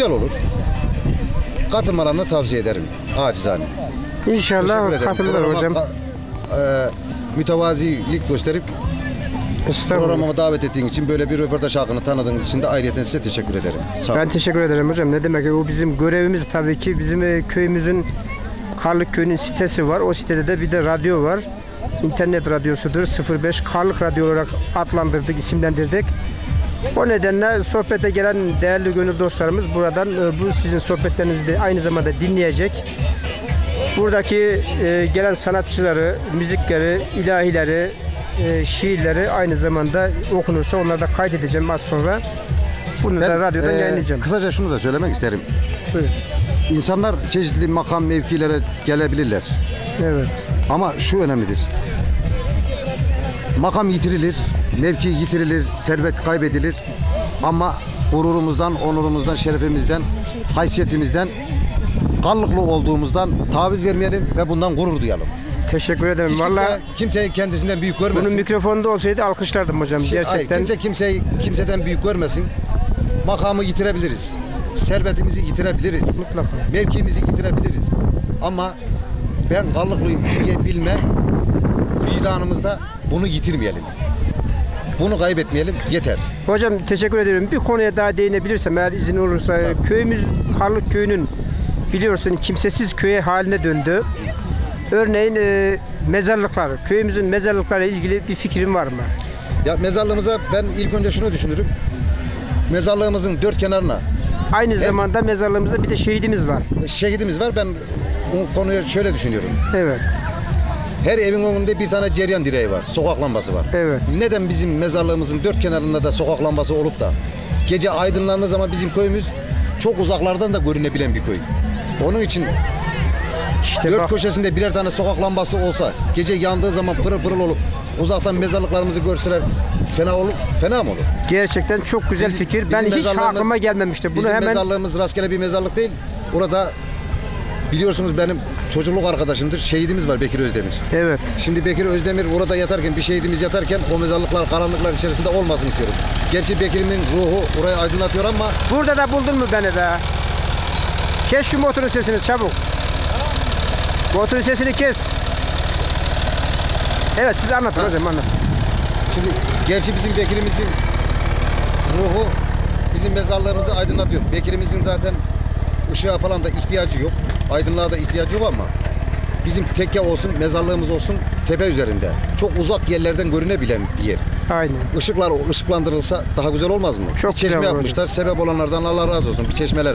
Güzel olur. Katılmalarını tavsiye ederim. Acizane. İnşallah katılır hocam. e, mütevazilik gösterip programa davet ettiğin için böyle bir röportaj hakkını tanıdığınız için de ayrıca size teşekkür ederim. Sağ olun. Ben teşekkür ederim hocam. Ne demek o bizim görevimiz tabii ki. Bizim e, köyümüzün Karlık Köyü'nün sitesi var. O sitede de bir de radyo var. İnternet radyosudur. 05 Karlık Radyo olarak adlandırdık, isimlendirdik. O nedenle sohbete gelen değerli gönül dostlarımız buradan e, bu sizin sohbetlerinizi de aynı zamanda dinleyecek. Buradaki e, gelen sanatçıları, müzikleri, ilahileri, e, şiirleri aynı zamanda okunursa onları da kaydedeceğim az sonra. Bunu da radyodan e, yayınlayacağım. Kısaca şunu da söylemek isterim. Buyurun. İnsanlar çeşitli makam mevkilere gelebilirler. Evet. Ama şu önemlidir. Makam yitirilir, mevki yitirilir, servet kaybedilir. Ama gururumuzdan, onurumuzdan, şerefimizden, haysiyetimizden, kallıklı olduğumuzdan taviz vermeyelim ve bundan gurur duyalım. Teşekkür ederim. Hiç Vallahi kimse, kimseyi kendisinden büyük görmesin. bunun mikrofonda olsaydı alkışlardım hocam. Şey- hayır, Gerçekten kimse kimseyi kimseden büyük görmesin. Makamı yitirebiliriz. Servetimizi yitirebiliriz. mutlaka. Mevkimizi yitirebiliriz. Ama ben kallıklıyım diye bilme vicdanımızda bunu yitirmeyelim. Bunu kaybetmeyelim. Yeter. Hocam teşekkür ederim. Bir konuya daha değinebilirsem eğer izin olursa köyümüz Karlık Köyü'nün biliyorsun kimsesiz köye haline döndü. Örneğin e, mezarlıklar, köyümüzün mezarlıklarla ilgili bir fikrin var mı? Ya mezarlığımıza ben ilk önce şunu düşünürüm. Mezarlığımızın dört kenarına Aynı Evet. zamanda mezarlığımızda bir de şehidimiz var. şehidimiz var. Ben o konuyu şöyle düşünüyorum. Evet, Her evin önünde bir tane ceryan direği var. Sokak lambası var. evet. Neden bizim mezarlığımızın dört kenarında da sokak lambası olup da gece aydınlandığı zaman bizim köyümüz çok uzaklardan da görünebilen bir köy. Onun için İşte dört bak, köşesinde birer tane sokak lambası olsa gece yandığı zaman pırıl pırıl olup uzaktan mezarlıklarımızı görseler fena olur fena mı olur? gerçekten çok güzel Bizim- fikir. Ben hiç aklıma gelmemişti. Bunu Bizim hemen mezarlığımız rastgele bir mezarlık değil. Orada biliyorsunuz benim çocukluk arkadaşımdır. Şehidimiz var Bekir Özdemir. Evet. Şimdi Bekir Özdemir orada yatarken, bir şehidimiz yatarken o mezarlıklar, karanlıklar içerisinde olmasın istiyorum. Gerçi Bekir'imin ruhu orayı aydınlatıyor ama Burada da buldun mu beni be? Kes şu motorun sesini çabuk. Motorun sesini kes. Evet siz anlatın hocam anlatın. şimdi gerçi bizim Bekir'imizin ruhu bizim mezarlığımızı aydınlatıyor. Bekir'imizin zaten ışığa falan da ihtiyacı yok. Aydınlığa da ihtiyacı yok ama bizim tekke olsun, mezarlığımız olsun tepe üzerinde. Çok uzak yerlerden görünebilen bir yer. Aynen. Işıklar ışıklandırılsa daha güzel olmaz mı? Çok bir çeşme güzel yapmışlar. Sebep olanlardan Allah razı olsun. Bir çeşmeler